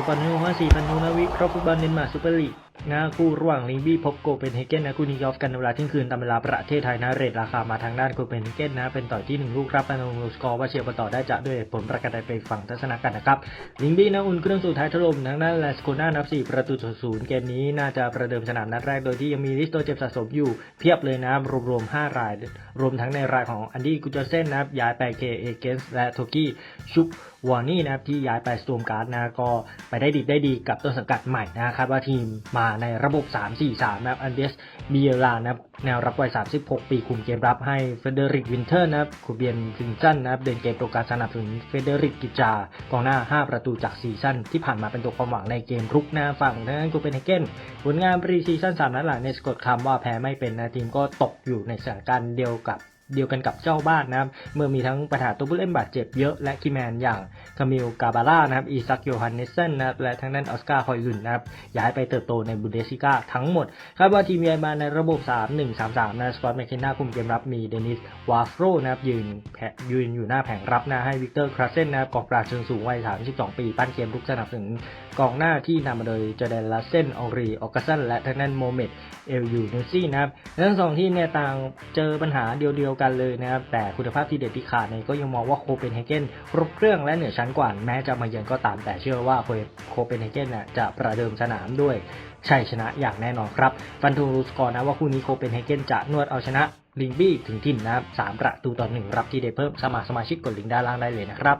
สปอนเนอร์ว่า4พันนูนาวิเพราะฟุตบอลเดนมาร์กซูเปอร์ลีก นะคู่ระหว่างลิงบี้พบโกเปนเฮเกนนะคู่นี้กอฟกันเวลาเที่ยงคืนตามเวลาประเทศไทยนะเรทราคามาทางด้านโกเปนเฮเกนนะเป็นต่อที่1ลูกครับไปลงสกอร์ว่าเชียร์ต่อได้จะด้วยผลประกาศไปฟังทัศนะกันนะครับลิงบี้นะอุ่นเครื่องสู่ท้ายถล่มทางด้านแลสโกนานับ4ประตูต่อศูนย์เกมนี้น่าจะประเดิมสนามนัดแรกโดยที่ยังมีลิสต์ตัวเจ็บสะสมอยู่เพียบเลยนะรวมๆ5ราย รวมทั้งในรายของอันดี้กุจเซนนะย้ายไปเคเอเกนส์และโทกี้ชุกวอร์นี่นะครับที่ย้ายไปสตูมการ์ดนะก็ไปได้ดีได้ดีกับต้นสังกัดใหม่นะคาดว่าทีมมาในระบบ 3-4-3 นะครับ อันเดสเบียลานะครับแนวรับวัย 36 ปี คุมเกมรับให้เฟเดริกวินเทอร์นะครับคูเบียนซินซันนะครับ เดินเกมโปรการสนับสนุนเฟเดริกกิจากองหน้า 5 ประตูจากซีซั่นที่ผ่านมาเป็นตัวความหวังในเกมรุกหน้าฝั่งทางด้านโคเปนเฮเกนผลงานปรีซีซั่น3นัดหลังในสะกดคำว่าแพ้ไม่เป็นนะทีมก็ตกอยู่ในสถานการณ์เดียวกับ เดียวกันกับเจ้าบ้านนะครับ เมื่อมีทั้งปัญหาตัวผู้เล่นบาดเจ็บเยอะและคีแมนอย่างคามิลกาบาร่านะครับอีซักโยฮันเนสเซนนะครับและทางด้านออสการ์ฮอยลุนนะครับย้ายไปเติบโตในบุนเดสซิก้าทั้งหมดคาดว่าทีมย้ายมาในระบบ 3-1-3-3 นะสกอตแมคเคนนาคุมเกมรับมีเดนิสวาฟโรนะครับยืนแผยืนอยู่หน้าแผงรับนะให้วิกเตอร์คราเซนนะครับกองปราบเชิงสูงวัย 32 ปี ปั้นเกมรุกสนับสนุนกองหน้าที่นำมาโดยเจเดนลาเซนออรีออกาซันและทางด้านโมเมดเอลยูนูซี่นะครับทั้งสองทีมเนี่ยต่างเจอปัญหาเดียวกันเลยนะครับ แต่คุณภาพที่เด็ดที่ขาดเนี่ยก็ยังมองว่าโคเปนเฮเกนครบเครื่องและเหนือชั้นกว่าแม้จะมาเยือนก็ตามแต่เชื่อว่าโคเปนเฮเกนน่ะจะประเดิมสนามด้วยชัยชนะอย่างแน่นอนครับ ฟันธงรูสกอร์นะว่าคู่นี้โคเปนเฮเกนจะนวดเอาชนะลิงบี้ถึงทิ่นนะครับสามประตูต่อหนึ่งรับที่เด้เพิ่มสมัครสมาชิกกดลิงก์ด้านล่างได้เลยนะครับ